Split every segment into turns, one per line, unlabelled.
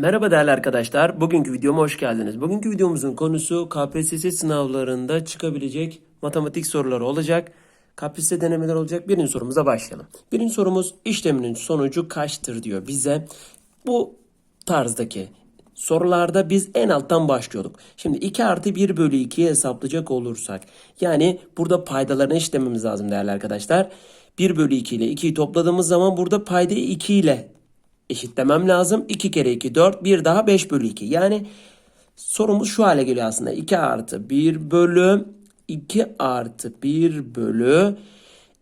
Merhaba değerli arkadaşlar. Bugünkü videoma hoş geldiniz. Bugünkü videomuzun konusu KPSS sınavlarında çıkabilecek matematik soruları olacak. KPSS denemeler olacak. Birinci sorumuza başlayalım. Birinci sorumuz işleminin sonucu kaçtır diyor bize. Bu tarzdaki sorularda biz en alttan başlıyorduk. Şimdi 2 artı 1 bölü 2'yi hesaplayacak olursak. Yani burada paydalarını işlememiz lazım değerli arkadaşlar. 1 bölü 2 ile 2'yi topladığımız zaman burada paydayı 2 ile eşitlemem lazım. 2 kere 2 4 bir daha 5 bölü 2. Yani sorumuz şu hale geliyor aslında. 2 artı 1 bölü 2 artı 1 bölü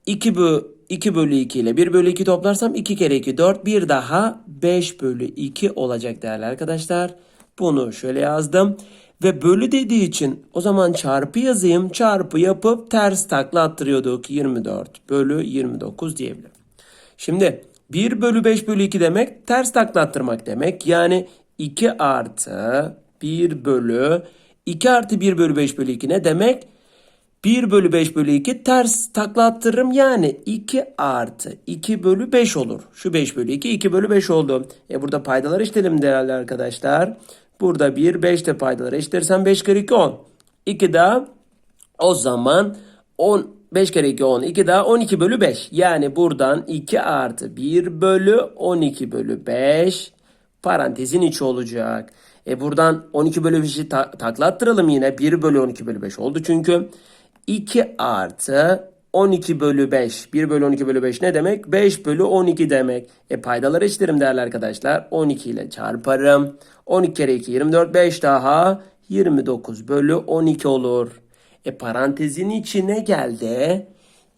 2 bölü 2 bölü 2 ile 1 bölü 2 toplarsam 2 kere 2 4 bir daha 5 bölü 2 olacak değerli arkadaşlar. Bunu şöyle yazdım. Ve bölü dediği için o zaman çarpı yazayım. Çarpı yapıp ters takla attırıyorduk. 24 bölü 29 diyebilirim. Şimdi 1 bölü 5 bölü 2 demek ters taklattırmak demek. Yani 2 artı 1 bölü 2 artı 1 bölü 5 bölü 2 ne demek? 1 bölü 5 bölü 2 ters takla. Yani 2 artı 2 bölü 5 olur. Şu 5 bölü 2 2 bölü 5 oldu. E burada paydalar işleyelim değerli arkadaşlar. Burada 1 5 de paydaları eşitlersem 5 kere 2 10. 2 daha o zaman 10 5 kere 2 10. 2 daha 12 bölü 5. Yani buradan 2 artı 1 bölü 12 bölü 5 parantezin içi olacak. E buradan 12 bölü 5'i ta- takla yine. 1 bölü 12 bölü 5 oldu çünkü. 2 artı 12 bölü 5. 1 bölü 12 bölü 5 ne demek? 5 bölü 12 demek. E paydaları eşitlerim değerli arkadaşlar. 12 ile çarparım. 12 kere 2 24 5 daha 29 bölü 12 olur. E parantezin içine geldi.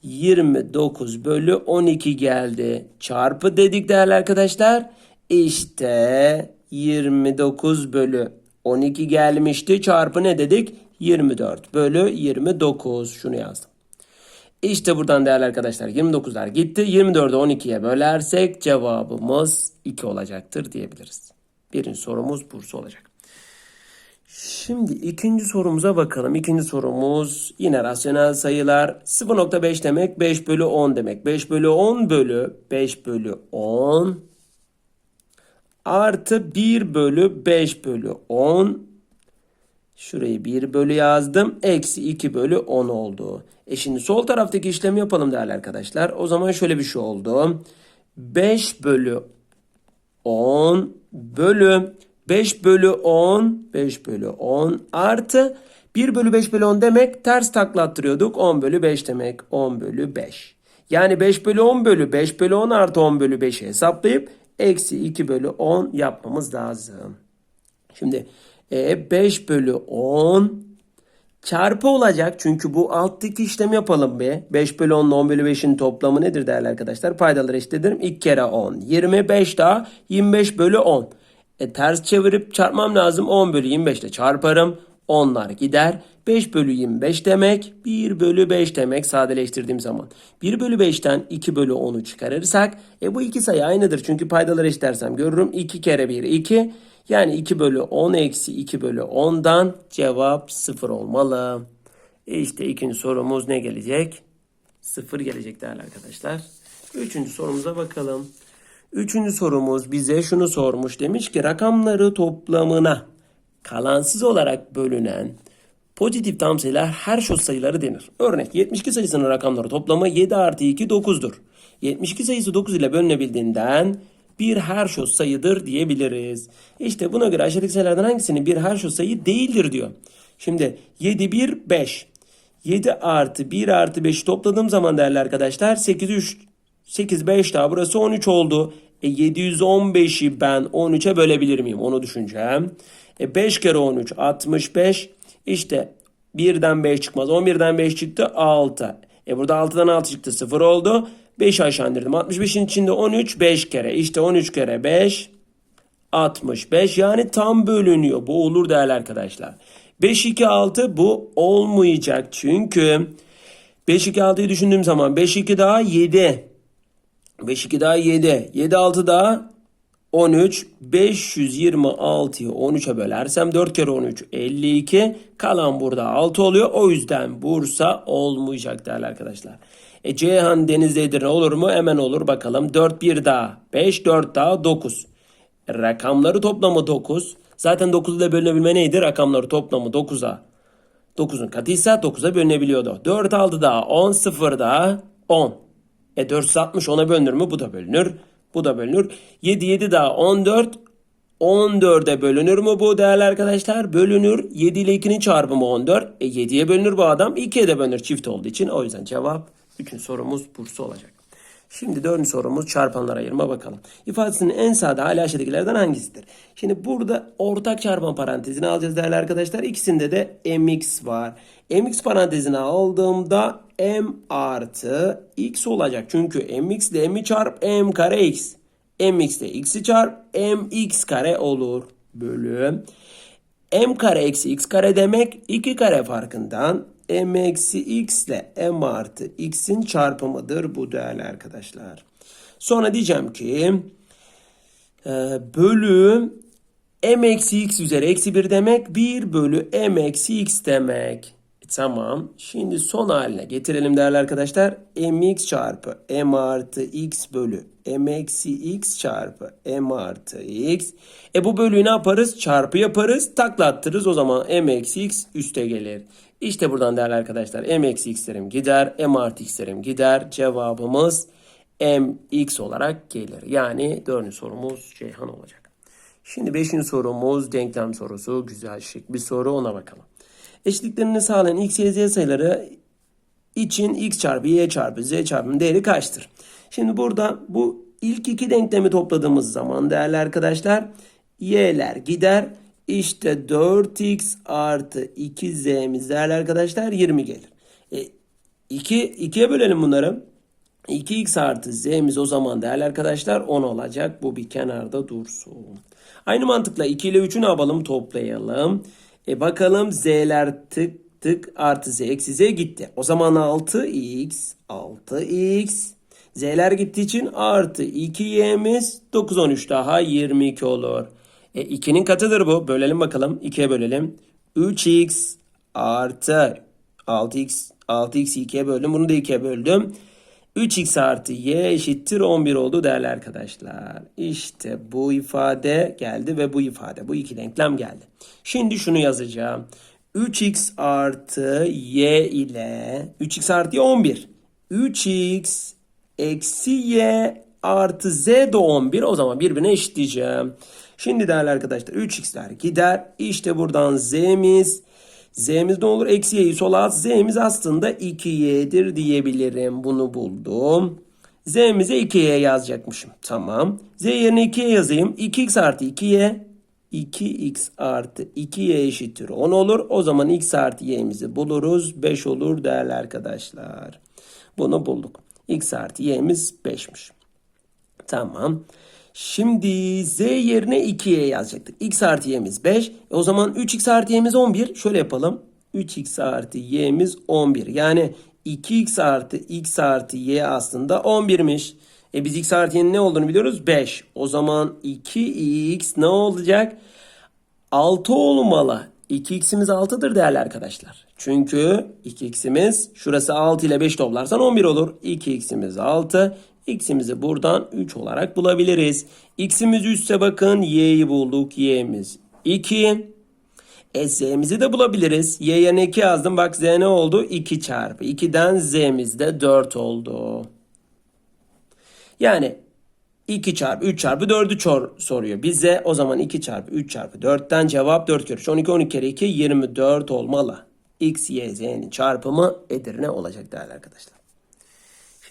29 bölü 12 geldi. Çarpı dedik değerli arkadaşlar. İşte 29 bölü 12 gelmişti. Çarpı ne dedik? 24 bölü 29. Şunu yazdım. İşte buradan değerli arkadaşlar 29'lar gitti. 24'ü 12'ye bölersek cevabımız 2 olacaktır diyebiliriz. Birinci sorumuz Bursa olacak. Şimdi ikinci sorumuza bakalım. İkinci sorumuz yine rasyonel sayılar. 0.5 demek 5 bölü 10 demek. 5 bölü 10 bölü 5 bölü 10 artı 1 bölü 5 bölü 10 Şurayı 1 bölü yazdım. Eksi 2 bölü 10 oldu. E şimdi sol taraftaki işlemi yapalım değerli arkadaşlar. O zaman şöyle bir şey oldu. 5 bölü 10 bölü 5 bölü 10 5 bölü 10 artı 1 bölü 5 bölü 10 demek ters taklattırıyorduk. 10 bölü 5 demek 10 bölü 5. Yani 5 bölü 10 bölü 5 bölü 10 artı 10 bölü 5'i hesaplayıp eksi 2 bölü 10 yapmamız lazım. Şimdi e, 5 bölü 10 çarpı olacak. Çünkü bu alttaki işlemi yapalım be. 5 bölü 10 ile 10 bölü 5'in toplamı nedir değerli arkadaşlar? Paydaları eşitledim. 2 kere 10. 25 daha 25 bölü 10. E, ters çevirip çarpmam lazım. 10 bölü 25 ile çarparım. Onlar gider. 5 bölü 25 demek 1 bölü 5 demek sadeleştirdiğim zaman. 1 bölü 5'ten 2 bölü 10'u çıkarırsak e bu iki sayı aynıdır. Çünkü paydaları eşitlersem görürüm. 2 kere 1 2. Yani 2 bölü 10 eksi 2 bölü 10'dan cevap 0 olmalı. E işte ikinci sorumuz ne gelecek? 0 gelecek değerli arkadaşlar. Üçüncü sorumuza bakalım. Üçüncü sorumuz bize şunu sormuş. Demiş ki rakamları toplamına kalansız olarak bölünen pozitif tam sayılar her şos sayıları denir. Örnek 72 sayısının rakamları toplamı 7 artı 2 9'dur. 72 sayısı 9 ile bölünebildiğinden bir her şos sayıdır diyebiliriz. İşte buna göre aşağıdaki sayılardan hangisinin bir her şos sayı değildir diyor. Şimdi 7 1 5. 7 artı 1 artı 5'i topladığım zaman değerli arkadaşlar 8 3 8 5 daha burası 13 oldu. E 715'i ben 13'e bölebilir miyim? Onu düşüneceğim. E 5 kere 13 65. İşte 1'den 5 çıkmaz. 11'den 5 çıktı 6. E burada 6'dan 6 çıktı 0 oldu. 5 aşağı indirdim. 65'in içinde 13 5 kere. İşte 13 kere 5 65 yani tam bölünüyor. Bu olur değerli arkadaşlar. 5 2 6 bu olmayacak. Çünkü 5 2 6'yı düşündüğüm zaman 5 2 daha 7. 5 2 daha 7. 7 6 daha 13. 526'yı 13'e bölersem 4 kere 13 52. Kalan burada 6 oluyor. O yüzden Bursa olmayacak değerli arkadaşlar. E Ceyhan Denizli Edirne olur mu? Hemen olur bakalım. 4 1 daha 5 4 daha 9. Rakamları toplamı 9. Zaten 9 ile bölünebilme neydi? Rakamları toplamı 9'a 9'un katıysa 9'a bölünebiliyordu. 4 6 daha 10 0 daha 10. E 460 10'a bölünür mü? Bu da bölünür. Bu da bölünür. 7 7 daha 14. 14'e bölünür mü bu değerli arkadaşlar? Bölünür. 7 ile 2'nin çarpımı 14. E 7'ye bölünür bu adam. 2'ye de bölünür çift olduğu için. O yüzden cevap 3. sorumuz Bursa olacak. Şimdi dördüncü sorumuz çarpanlara ayırma bakalım. İfadesinin en sade hali aşağıdakilerden hangisidir? Şimdi burada ortak çarpan parantezini alacağız değerli arkadaşlar. İkisinde de mx var. mx parantezini aldığımda m artı x olacak. Çünkü mx ile m'i çarp m kare x. mx ile x'i çarp mx kare olur. Bölüm. m kare eksi x kare demek 2 kare farkından m eksi x ile m artı x'in çarpımıdır bu değerli arkadaşlar. Sonra diyeceğim ki e, bölü m eksi x üzeri eksi 1 demek 1 bölü m eksi x demek. E, Tamam. Şimdi son haline getirelim değerli arkadaşlar. mx çarpı m artı x bölü m eksi x çarpı m artı x. E bu bölüyü ne yaparız? Çarpı yaparız. Taklattırırız. O zaman m eksi x üste gelir. İşte buradan değerli arkadaşlar m eksi x'lerim gider. m artı x'lerim gider. Cevabımız mx olarak gelir. Yani dördüncü sorumuz Ceyhan olacak. Şimdi beşinci sorumuz denklem sorusu. Güzel şık bir soru ona bakalım. Eşitliklerini sağlayan x, y, z sayıları için x çarpı y çarpı z çarpımının değeri kaçtır? Şimdi burada bu ilk iki denklemi topladığımız zaman değerli arkadaşlar y'ler gider. İşte 4x artı 2z'miz değerli arkadaşlar 20 gelir. E, 2, 2'ye bölelim bunları. 2x artı z'miz o zaman değerli arkadaşlar 10 olacak. Bu bir kenarda dursun. Aynı mantıkla 2 ile 3'ü ne yapalım? Toplayalım. E bakalım z'ler tık tık artı z eksi z gitti. O zaman 6x 6x z'ler gittiği için artı 2y'miz 9 13 daha 22 olur. E 2'nin katıdır bu. Bölelim bakalım. 2'ye bölelim. 3x artı 6x 6x 2'ye böldüm. Bunu da 2'ye böldüm. 3x artı y eşittir 11 oldu değerli arkadaşlar. İşte bu ifade geldi ve bu ifade bu iki denklem geldi. Şimdi şunu yazacağım. 3x artı y ile 3x artı y 11. 3x eksi y artı z de 11. O zaman birbirine eşitleyeceğim. Şimdi değerli arkadaşlar 3x'ler gider. İşte buradan z'miz Z'miz ne olur? Eksi y'yi sola at. Z'miz aslında 2y'dir diyebilirim. Bunu buldum. Z'mize 2y yazacakmışım. Tamam. Z yerine 2y yazayım. 2x artı 2y. 2x artı 2y eşittir 10 olur. O zaman x artı y'mizi buluruz. 5 olur değerli arkadaşlar. Bunu bulduk. x artı y'miz 5'miş. Tamam. Şimdi z yerine 2y yazacaktık. x artı y'miz 5. E o zaman 3x artı y'miz 11. Şöyle yapalım. 3x artı y'miz 11. Yani 2x artı x artı y aslında 11'miş. E biz x artı y'nin ne olduğunu biliyoruz? 5. O zaman 2x ne olacak? 6 olmalı. 2x'imiz 6'dır değerli arkadaşlar. Çünkü 2x'imiz şurası 6 ile 5 toplarsan 11 olur. 2x'imiz 6. X'imizi buradan 3 olarak bulabiliriz. X'imiz 3 ise bakın y'yi bulduk. Y'miz 2. E z'mizi de bulabiliriz. Y yerine 2 yazdım. Bak z ne oldu? 2 çarpı. 2'den z'miz de 4 oldu. Yani 2 çarpı 3 çarpı 4'ü soruyor bize. O zaman 2 çarpı 3 çarpı 4'ten cevap 4 kere 3. 12 12 kere 2 24 olmalı. X, Y, Z'nin çarpımı Edirne olacak değerli arkadaşlar.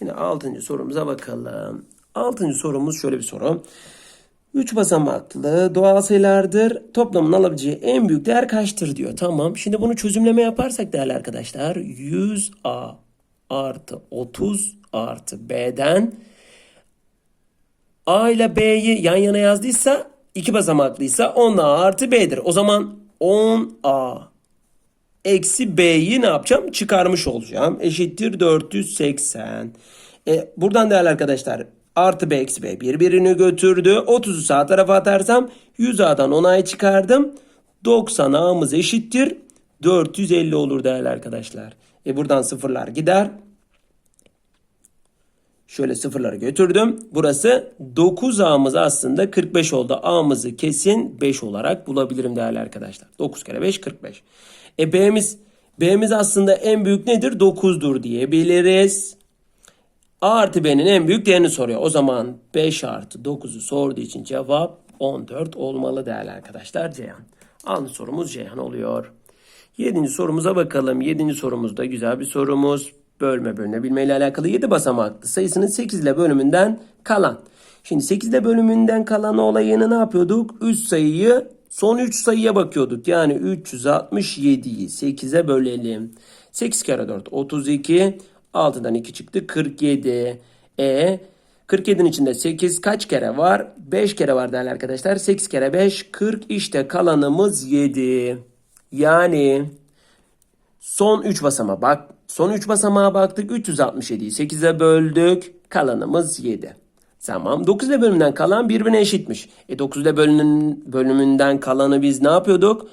Şimdi 6. sorumuza bakalım. 6. sorumuz şöyle bir soru. 3 basamaklı doğal sayılardır. Toplamın alabileceği en büyük değer kaçtır diyor. Tamam. Şimdi bunu çözümleme yaparsak değerli arkadaşlar 100A artı 30 artı B'den A ile B'yi yan yana yazdıysa iki basamaklıysa 10A artı B'dir. O zaman 10A eksi B'yi ne yapacağım? Çıkarmış olacağım. Eşittir 480. E, buradan değerli arkadaşlar artı B eksi B birbirini götürdü. 30'u sağ tarafa atarsam 100A'dan 10A'yı çıkardım. 90A'mız eşittir. 450 olur değerli arkadaşlar. E buradan sıfırlar gider. Şöyle sıfırları götürdüm. Burası 9A'mız aslında 45 oldu. A'mızı kesin 5 olarak bulabilirim değerli arkadaşlar. 9 kere 5 45. E B'miz B'miz aslında en büyük nedir? 9'dur diyebiliriz. A artı B'nin en büyük değerini soruyor. O zaman 5 artı 9'u sorduğu için cevap 14 olmalı değerli arkadaşlar Ceyhan. Aynı sorumuz Ceyhan oluyor. Yedinci sorumuza bakalım. Yedinci sorumuzda güzel bir sorumuz. Bölme bölünebilme ile alakalı 7 basamaklı sayısının 8 ile bölümünden kalan. Şimdi 8 ile bölümünden kalan olayını ne yapıyorduk? 3 sayıyı son 3 sayıya bakıyorduk. Yani 367'yi 8'e bölelim. 8 kere 4 32. 6'dan 2 çıktı 47. E 47'nin içinde 8 kaç kere var? 5 kere var değerli arkadaşlar. 8 kere 5 40 işte kalanımız 7. Yani son 3 basamağa bak. Son 3 basamağa baktık. 367'yi 8'e böldük. Kalanımız 7. Tamam. 9 ile bölümünden kalan birbirine eşitmiş. E 9 ile bölümün, bölümünden kalanı biz ne yapıyorduk?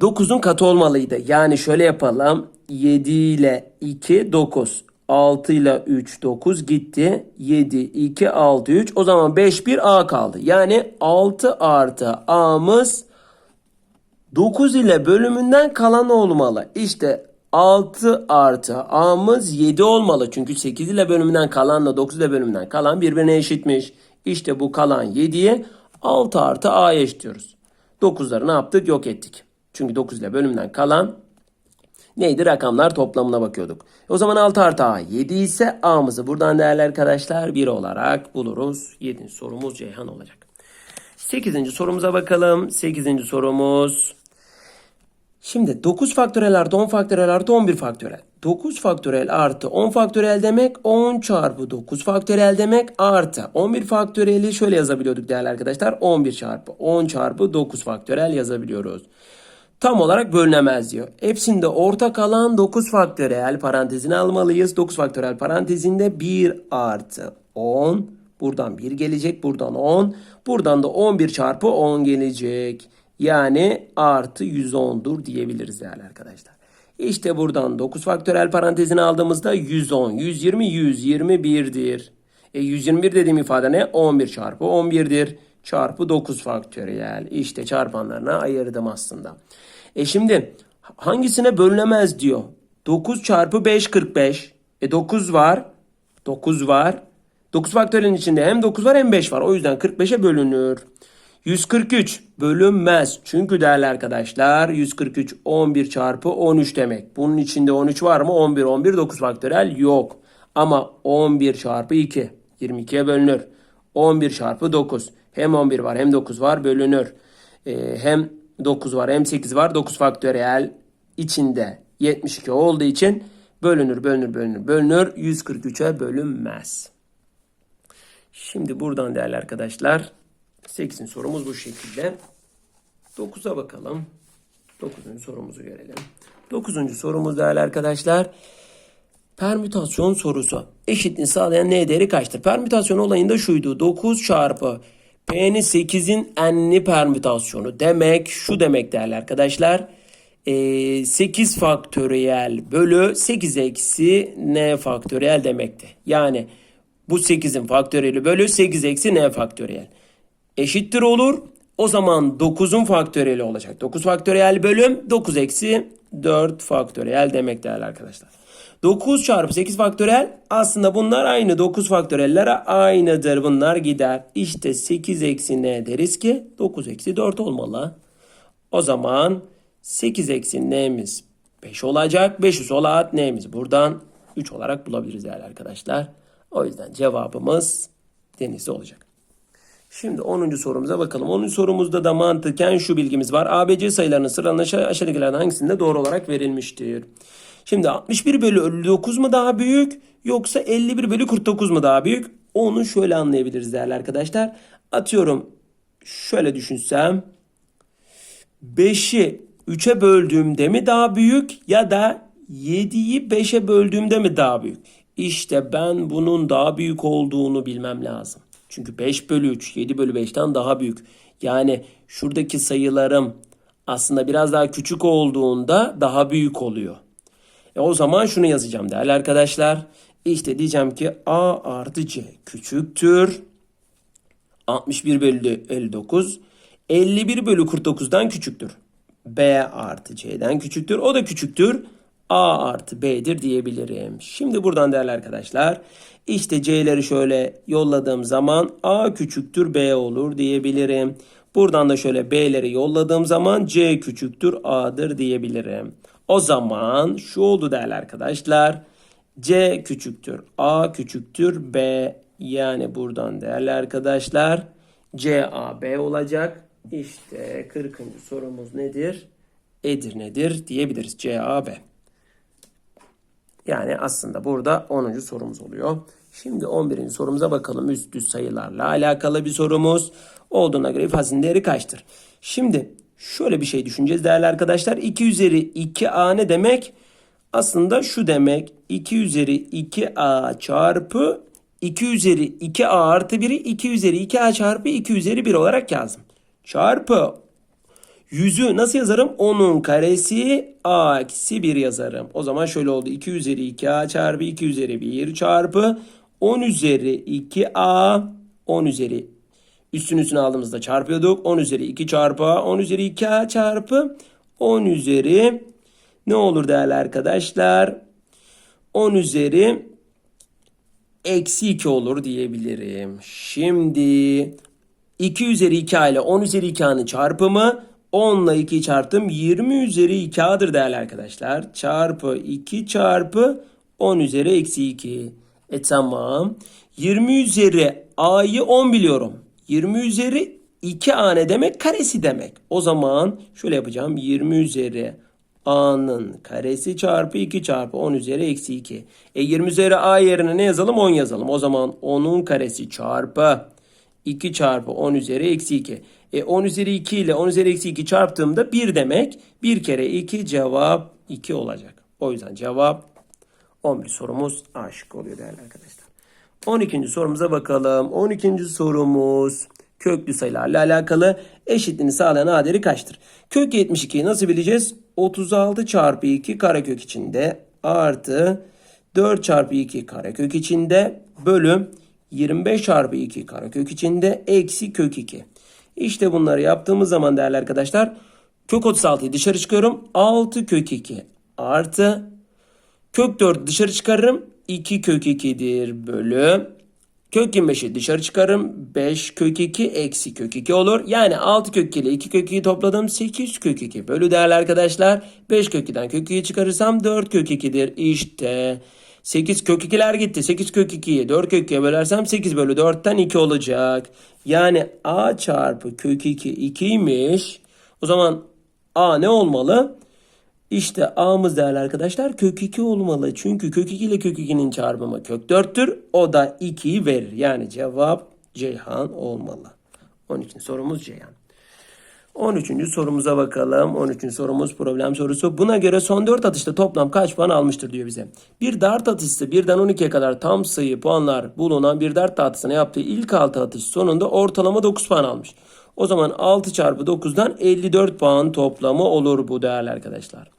9'un katı olmalıydı. Yani şöyle yapalım. 7 ile 2 9. 6 ile 3 9 gitti. 7 2 6 3. O zaman 5 1 A kaldı. Yani 6 artı A'mız 9 ile bölümünden kalan olmalı. İşte 6 artı A'mız 7 olmalı. Çünkü 8 ile bölümünden kalanla 9 ile bölümünden kalan birbirine eşitmiş. İşte bu kalan 7'ye 6 artı A'ya eşitiyoruz. 9'ları ne yaptık? Yok ettik. Çünkü 9 ile bölümünden kalan neydi? Rakamlar toplamına bakıyorduk. O zaman 6 artı A 7 ise A'mızı buradan değerli arkadaşlar 1 olarak buluruz. 7. sorumuz Ceyhan olacak. 8. sorumuza bakalım. 8. sorumuz. Şimdi 9 faktörel artı 10 faktörel artı 11 faktörel. 9 faktörel artı 10 faktörel demek 10 çarpı 9 faktörel demek artı 11 faktöreli şöyle yazabiliyorduk değerli arkadaşlar. 11 çarpı 10 çarpı 9 faktörel yazabiliyoruz. Tam olarak bölünemez diyor. Hepsinde ortak alan 9 faktörel parantezine almalıyız. 9 faktörel parantezinde 1 artı 10. Buradan 1 gelecek. Buradan 10. Buradan da 11 çarpı 10 gelecek. Yani artı 110'dur diyebiliriz değerli arkadaşlar. İşte buradan 9 faktörel parantezine aldığımızda 110, 120, 121'dir. E 121 dediğim ifade ne? 11 çarpı 11'dir. Çarpı 9 faktöriyel. İşte çarpanlarına ayırdım aslında. E şimdi hangisine bölünemez diyor. 9 çarpı 5 45. E 9 var. 9 var. 9 faktörün içinde hem 9 var hem 5 var. O yüzden 45'e bölünür. 143 bölünmez. Çünkü değerli arkadaşlar 143 11 çarpı 13 demek. Bunun içinde 13 var mı? 11 11 9 faktörel yok. Ama 11 çarpı 2 22'ye bölünür. 11 çarpı 9 hem 11 var hem 9 var bölünür. Ee, hem 9 var hem 8 var 9 faktöriyel içinde 72 olduğu için bölünür bölünür bölünür bölünür 143'e bölünmez. Şimdi buradan değerli arkadaşlar 8'in sorumuz bu şekilde. 9'a bakalım. 9. sorumuzu görelim. 9. sorumuz değerli arkadaşlar. Permütasyon sorusu. Eşitliğini sağlayan n değeri kaçtır? Permütasyon olayında şuydu. 9 çarpı p'nin 8'in n'li permütasyonu. Demek şu demek değerli arkadaşlar. Ee, 8 faktöriyel bölü 8 eksi n faktöriyel demekti. Yani bu 8'in faktöriyeli bölü 8 eksi n faktöriyel eşittir olur. O zaman 9'un faktöriyeli olacak. 9 faktöriyel bölüm 9 eksi 4 faktöriyel demek değerli arkadaşlar. 9 çarpı 8 faktöriyel aslında bunlar aynı. 9 faktöriyellere aynıdır. Bunlar gider. İşte 8 eksi ne deriz ki? 9 eksi 4 olmalı. O zaman 8 eksi n'miz 5 olacak. 5 üstü olarak n'miz buradan 3 olarak bulabiliriz değerli arkadaşlar. O yüzden cevabımız denizli olacak. Şimdi 10. sorumuza bakalım. 10. sorumuzda da mantıken şu bilgimiz var. ABC sayılarının sıralanışı aşağıdakilerden hangisinde doğru olarak verilmiştir? Şimdi 61 bölü 59 mu daha büyük yoksa 51 bölü 49 mu daha büyük? Onu şöyle anlayabiliriz değerli arkadaşlar. Atıyorum şöyle düşünsem 5'i 3'e böldüğümde mi daha büyük ya da 7'yi 5'e böldüğümde mi daha büyük? İşte ben bunun daha büyük olduğunu bilmem lazım. Çünkü 5 bölü 3 7 bölü 5'ten daha büyük. Yani şuradaki sayılarım aslında biraz daha küçük olduğunda daha büyük oluyor. E o zaman şunu yazacağım değerli arkadaşlar. İşte diyeceğim ki A artı C küçüktür. 61 bölü 59. 51 bölü 49'dan küçüktür. B artı C'den küçüktür. O da küçüktür. A artı B'dir diyebilirim. Şimdi buradan değerli arkadaşlar işte C'leri şöyle yolladığım zaman A küçüktür B olur diyebilirim. Buradan da şöyle B'leri yolladığım zaman C küçüktür A'dır diyebilirim. O zaman şu oldu değerli arkadaşlar. C küçüktür A küçüktür B yani buradan değerli arkadaşlar C A B olacak. İşte 40. sorumuz nedir? Edirne'dir diyebiliriz. C A B. Yani aslında burada 10. sorumuz oluyor. Şimdi 11. sorumuza bakalım. Üst üst sayılarla alakalı bir sorumuz. Olduğuna göre ifadesinin değeri kaçtır? Şimdi şöyle bir şey düşüneceğiz değerli arkadaşlar. 2 üzeri 2a ne demek? Aslında şu demek 2 üzeri 2a çarpı 2 üzeri 2a artı 1'i 2 üzeri 2a çarpı 2 üzeri 1 olarak yazdım. Çarpı Yüzü nasıl yazarım? 10'un karesi a eksi 1 yazarım. O zaman şöyle oldu. 2 üzeri 2a çarpı 2 üzeri 1 çarpı 10 üzeri 2a 10 üzeri üstün üstüne aldığımızda çarpıyorduk. 10 üzeri 2 çarpı a 10 üzeri 2a çarpı 10 üzeri ne olur değerli arkadaşlar? 10 üzeri eksi 2 olur diyebilirim. Şimdi 2 üzeri 2 ile 10 üzeri 2a'nın çarpımı 10 ile 2'yi çarptım. 20 üzeri 2a'dır değerli arkadaşlar. Çarpı 2 çarpı 10 üzeri eksi 2. E tamam. 20 üzeri a'yı 10 biliyorum. 20 üzeri 2a ne demek? Karesi demek. O zaman şöyle yapacağım. 20 üzeri a'nın karesi çarpı 2 çarpı 10 üzeri eksi 2. E 20 üzeri a yerine ne yazalım? 10 yazalım. O zaman 10'un karesi çarpı 2 çarpı 10 üzeri eksi 2. E 10 üzeri 2 ile 10 üzeri eksi 2 çarptığımda 1 demek. 1 kere 2 cevap 2 olacak. O yüzden cevap 11 sorumuz A şıkkı oluyor değerli arkadaşlar. 12. sorumuza bakalım. 12. sorumuz köklü sayılarla alakalı eşitliğini sağlayan A değeri kaçtır? Kök 72'yi nasıl bileceğiz? 36 çarpı 2 karekök içinde artı 4 çarpı 2 karekök içinde bölüm 25 çarpı 2 karekök içinde eksi kök 2. İşte bunları yaptığımız zaman değerli arkadaşlar kök 36'yı dışarı çıkıyorum. 6 kök 2 artı kök 4 dışarı çıkarırım. 2 kök 2'dir bölü kök 25'i dışarı çıkarırım. 5 kök 2 eksi kök 2 olur. Yani 6 kök 2 ile 2 kök 2'yi topladım. 8 kök 2 bölü değerli arkadaşlar. 5 kök 2'den kök 2'yi çıkarırsam 4 kök 2'dir. İşte 8 kök 2'ler gitti. 8 kök 2'yi 4 kök 2'ye bölersem 8 bölü 4'ten 2 olacak. Yani a çarpı kök 2 2'ymiş. O zaman a ne olmalı? İşte a'mız değerli arkadaşlar kök 2 olmalı. Çünkü kök 2 ile kök 2'nin çarpımı kök 4'tür. O da 2'yi verir. Yani cevap Ceyhan olmalı. 12. sorumuz Ceyhan. 13. sorumuza bakalım. 13. sorumuz problem sorusu. Buna göre son 4 atışta toplam kaç puan almıştır diyor bize. Bir dart atışı 1'den 12'ye kadar tam sayı puanlar bulunan bir dart tahtasına yaptığı ilk 6 atış sonunda ortalama 9 puan almış. O zaman 6 çarpı 9'dan 54 puan toplamı olur bu değerli arkadaşlar.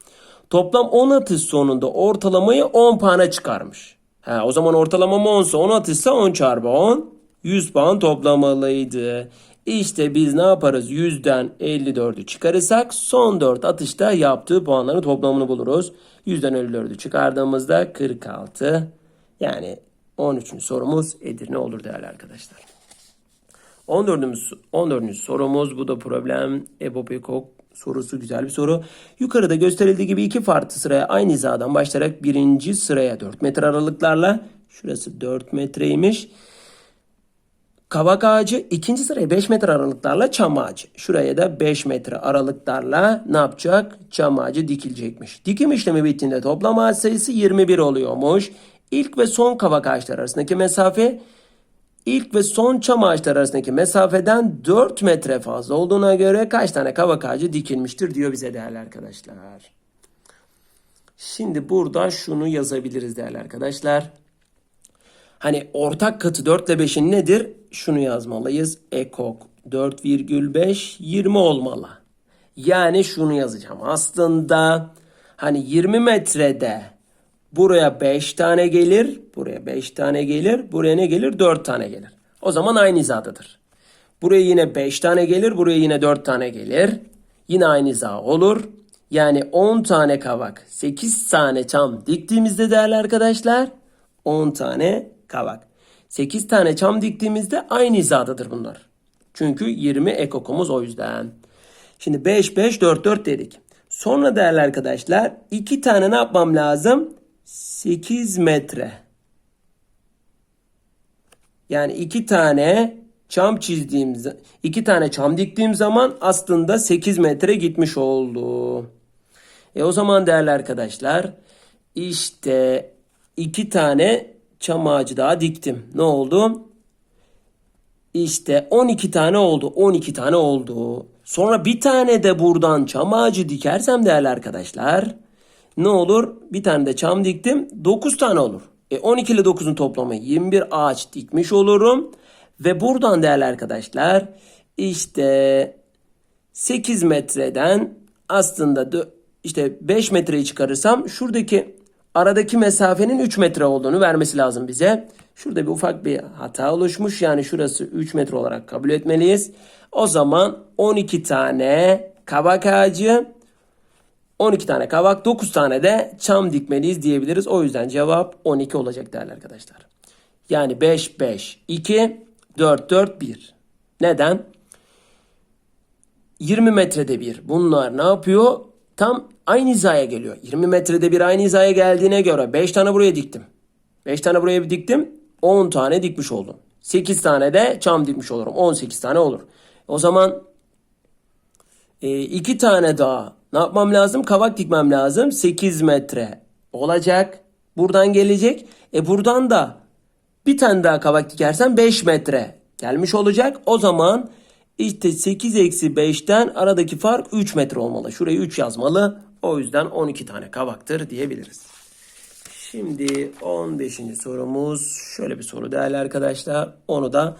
Toplam 10 atış sonunda ortalamayı 10 puana çıkarmış. Ha, o zaman ortalamam 10 ise 10 atışsa 10 çarpı 10 100 puan toplamalıydı. İşte biz ne yaparız? 100'den 54'ü çıkarırsak son 4 atışta yaptığı puanların toplamını buluruz. 100'den 54'ü çıkardığımızda 46. Yani 13. sorumuz Edirne olur değerli arkadaşlar. 14. 14. sorumuz bu da problem Ebo Pekok sorusu güzel bir soru. Yukarıda gösterildiği gibi iki farklı sıraya aynı hizadan başlayarak birinci sıraya 4 metre aralıklarla şurası 4 metreymiş. Kavak ağacı ikinci sıraya 5 metre aralıklarla çam ağacı. Şuraya da 5 metre aralıklarla ne yapacak? Çam ağacı dikilecekmiş. Dikim işlemi bittiğinde toplam ağaç sayısı 21 oluyormuş. İlk ve son kavak ağaçları arasındaki mesafe ilk ve son çam ağaçları arasındaki mesafeden 4 metre fazla olduğuna göre kaç tane kavak ağacı dikilmiştir diyor bize değerli arkadaşlar. Şimdi burada şunu yazabiliriz değerli arkadaşlar. Hani ortak katı 4 ile 5'in nedir? Şunu yazmalıyız. Ekok 4,5 20 olmalı. Yani şunu yazacağım. Aslında hani 20 metrede Buraya 5 tane gelir. Buraya 5 tane gelir. Buraya ne gelir? 4 tane gelir. O zaman aynı hizadadır. Buraya yine 5 tane gelir. Buraya yine 4 tane gelir. Yine aynı hiza olur. Yani 10 tane kavak, 8 tane çam diktiğimizde değerli arkadaşlar 10 tane kavak. 8 tane çam diktiğimizde aynı hizadadır bunlar. Çünkü 20 ek okumuz o yüzden. Şimdi 5 5 4 4 dedik. Sonra değerli arkadaşlar 2 tane ne yapmam lazım? 8 metre. Yani 2 tane çam çizdiğim iki tane çam diktiğim zaman aslında 8 metre gitmiş oldu. E o zaman değerli arkadaşlar işte iki tane çam ağacı daha diktim. Ne oldu? İşte 12 tane oldu. 12 tane oldu. Sonra bir tane de buradan çam ağacı dikersem değerli arkadaşlar ne olur? Bir tane de çam diktim. 9 tane olur. E 12 ile 9'un toplamı 21 ağaç dikmiş olurum. Ve buradan değerli arkadaşlar işte 8 metreden aslında işte 5 metreyi çıkarırsam şuradaki aradaki mesafenin 3 metre olduğunu vermesi lazım bize. Şurada bir ufak bir hata oluşmuş. Yani şurası 3 metre olarak kabul etmeliyiz. O zaman 12 tane kabak ağacı 12 tane kavak 9 tane de çam dikmeliyiz diyebiliriz. O yüzden cevap 12 olacak değerli arkadaşlar. Yani 5 5 2 4 4 1. Neden? 20 metrede bir. Bunlar ne yapıyor? Tam aynı hizaya geliyor. 20 metrede bir aynı hizaya geldiğine göre 5 tane buraya diktim. 5 tane buraya bir diktim. 10 tane dikmiş oldum. 8 tane de çam dikmiş olurum. 18 tane olur. O zaman e, iki tane daha ne yapmam lazım? Kavak dikmem lazım. 8 metre olacak. Buradan gelecek. E buradan da bir tane daha kavak dikersem 5 metre gelmiş olacak. O zaman işte 8 eksi 5'ten aradaki fark 3 metre olmalı. Şuraya 3 yazmalı. O yüzden 12 tane kavaktır diyebiliriz. Şimdi 15. sorumuz şöyle bir soru değerli arkadaşlar. Onu da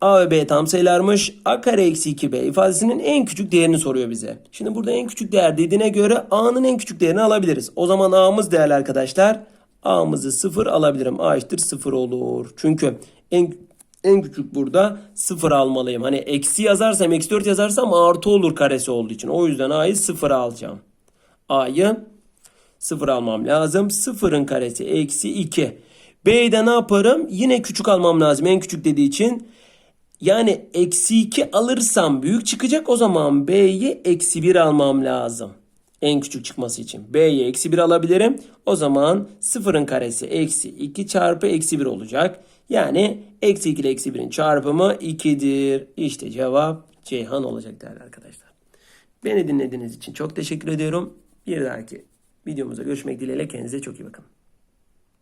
A ve B tam sayılarmış. A kare eksi 2B ifadesinin en küçük değerini soruyor bize. Şimdi burada en küçük değer dediğine göre A'nın en küçük değerini alabiliriz. O zaman A'mız değerli arkadaşlar. A'mızı 0 alabilirim. A eşittir 0 olur. Çünkü en en küçük burada 0 almalıyım. Hani eksi yazarsam eksi 4 yazarsam artı olur karesi olduğu için. O yüzden A'yı 0 alacağım. A'yı 0 almam lazım. 0'ın karesi eksi 2. B'de ne yaparım? Yine küçük almam lazım. En küçük dediği için. Yani eksi 2 alırsam büyük çıkacak. O zaman B'yi eksi 1 almam lazım. En küçük çıkması için. B'yi eksi 1 alabilirim. O zaman 0'ın karesi eksi 2 çarpı eksi 1 olacak. Yani eksi 2 ile eksi 1'in çarpımı 2'dir. İşte cevap Ceyhan olacak değerli arkadaşlar. Beni dinlediğiniz için çok teşekkür ediyorum. Bir dahaki videomuzda görüşmek dileğiyle kendinize çok iyi bakın.